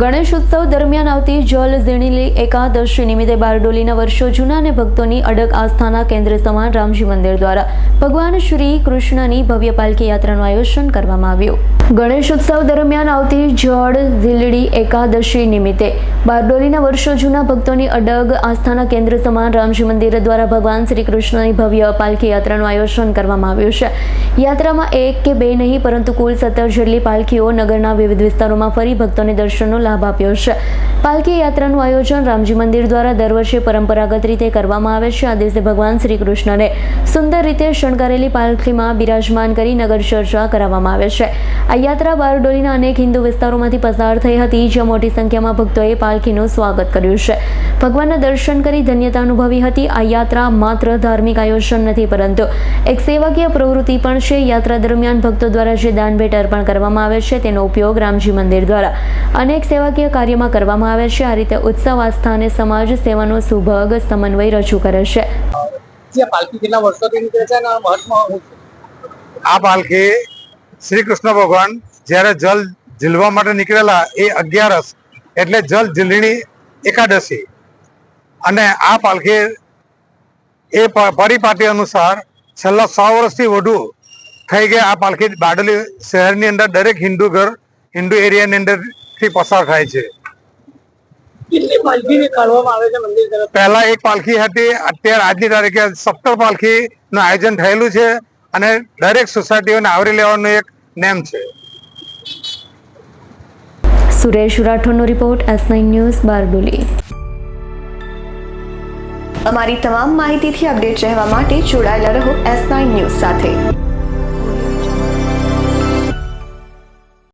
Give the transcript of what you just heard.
ગણેશ ઉત્સવ દરમિયાન આવતી જલ ઝીણીલી એકાદશી નિમિત્તે બારડોલીના વર્ષો જૂના અને ભક્તોની અડગ આસ્થાના કેન્દ્ર સમાન રામજી મંદિર દ્વારા ભગવાન શ્રી કૃષ્ણની ભવ્ય પાલખી યાત્રાનું આયોજન કરવામાં આવ્યું. ગણેશ ઉત્સવ દરમિયાન આવતી જળ ઝીલડી એકાદશી નિમિત્તે બારડોલીના વર્ષો જૂના ભક્તોની અડગ આસ્થાના કેન્દ્ર સમાન રામજી મંદિર દ્વારા ભગવાન શ્રી કૃષ્ણની ભવ્ય પાલખી યાત્રાનું આયોજન કરવામાં આવ્યું છે. યાત્રામાં એક કે બે નહીં, પરંતુ કુલ સત્તર જેટલી પાલખીઓ નગરના વિવિધ વિસ્તારોમાં ફરી ભક્તોને દર્શનનો લાભ આપ્યો છે. પાલખી યાત્રાનું આયોજન રામજી મંદિર દ્વારા દર વર્ષે પરંપરાગત રીતે કરવામાં આવે છે. આ દિવસે ભગવાન શ્રી કૃષ્ણને સુંદર રીતે શણગારેલી પાલખીમાં બિરાજમાન કરી નગર ચર્ચા કરાવવામાં આવે છે. આ યાત્રા બારડોલીના અનેક હિન્દુ વિસ્તારોમાંથી પસાર થઈ હતી, જ્યાં મોટી સંખ્યામાં ભક્તોએ પાલખીનું સ્વાગત કર્યું છે. ભગવાનના દર્શન કરી ધન્યતા અનુભવી હતી. આ યાત્રા માત્ર ધાર્મિક આયોજન નથી, પરંતુ એક સેવાકીય પ્રવૃત્તિ પણ છે. યાત્રા દરમિયાન ભક્તો દ્વારા જે દાન ભેટ અર્પણ કરવામાં આવે છે, તેનો ઉપયોગ રામજી મંદિર દ્વારા અનેક સેવાકીય કાર્યમાં કરવામાં આવે છે. આ રીતે ઉત્સવ આસ્થા અને સમાજ સેવાનો સુભગ સમન્વય રજૂ કરે છે. જે પાલખી કેટલા વર્ષોથી છે અને આ પાલખી શ્રી કૃષ્ણ ભગવાન જ્યારે જલ ઝીલવા માટે નીકળેલા એ અગિયારસ એટલે જલ ઝીલણી એકાદશી. અને આ પાલખી એ પ- પરિપાટી અનુસાર છેલ્લા સો વર્ષથી વધુ થઈ ગયા આ પાલખી બારડોલી શહેરની અંદર દરેક હિન્દુ ઘર હિન્દુ એરિયાની અંદરથી પસાર થાય છે. પહેલા એક પાલખી હતી અત્યારે આજની તારીખે સત્તર પાલખી નું આયોજન થયેલું છે અને દરેક સોસાયટીઓને આવરી લેવાનો એક નેમ છે. Suresh રાઠોડનો report S nine news Bardoli. અમારી તમામ માહિતીથી અપડેટ રહેવા માટે જોડાયેલા રહો એસ નાઇન ન્યૂઝ સાથે.